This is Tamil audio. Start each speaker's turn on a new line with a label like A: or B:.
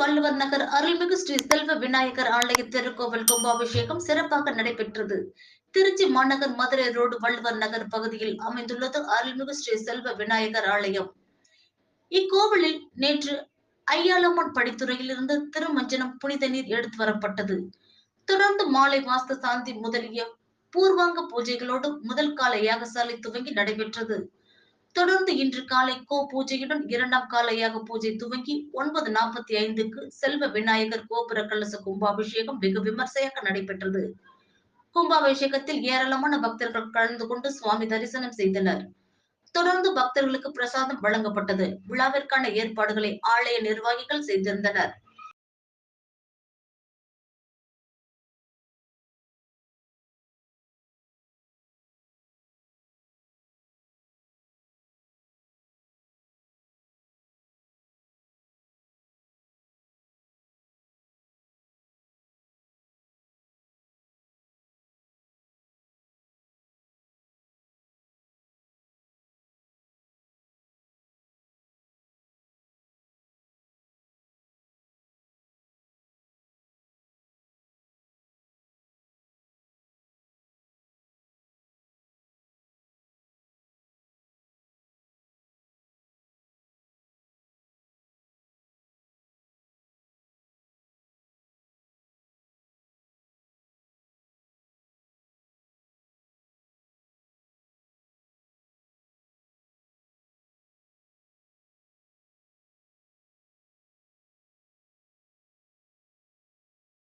A: வள்ளுவர் நகர் அருள்மிகு ஸ்ரீ செல்வ விநாயகர் ஆலய திருக்கோவில் கும்பாபிஷேகம் சிறப்பாக நடைபெற்றது. திருச்சி மாநகர் மதுரை ரோடு வள்ளுவர் நகர் பகுதியில் அமைந்துள்ளது அருள்மிகு ஸ்ரீ செல்வ விநாயகர் ஆலயம். இக்கோவிலில் நேற்று ஐயாலம்மன் படித்துறையில் இருந்து திருமஞ்சனம் புனித நீர் எடுத்து வரப்பட்டது. தொடர்ந்து மாலை வாஸ்து சாந்தி முதலிய பூர்வாங்க பூஜைகளோடு முதல் கால யாகசாலை துவங்கி நடைபெற்றது. தொடர்ந்து இன்று காலை கோ பூஜையுடன் இரண்டாம் கால யாக பூஜை துவங்கி ஒன்பது நாற்பத்தி ஐந்துக்கு செல்வ விநாயகர் கோபுர கலச கும்பாபிஷேகம் வெகு விமர்சையாக நடைபெற்றது. கும்பாபிஷேகத்தில் ஏராளமான பக்தர்கள் கலந்து கொண்டு சுவாமி தரிசனம் செய்தனர். தொடர்ந்து பக்தர்களுக்கு பிரசாதம் வழங்கப்பட்டது. விழாவிற்கான ஏற்பாடுகளை ஆலய நிர்வாகிகள் செய்திருந்தனர்.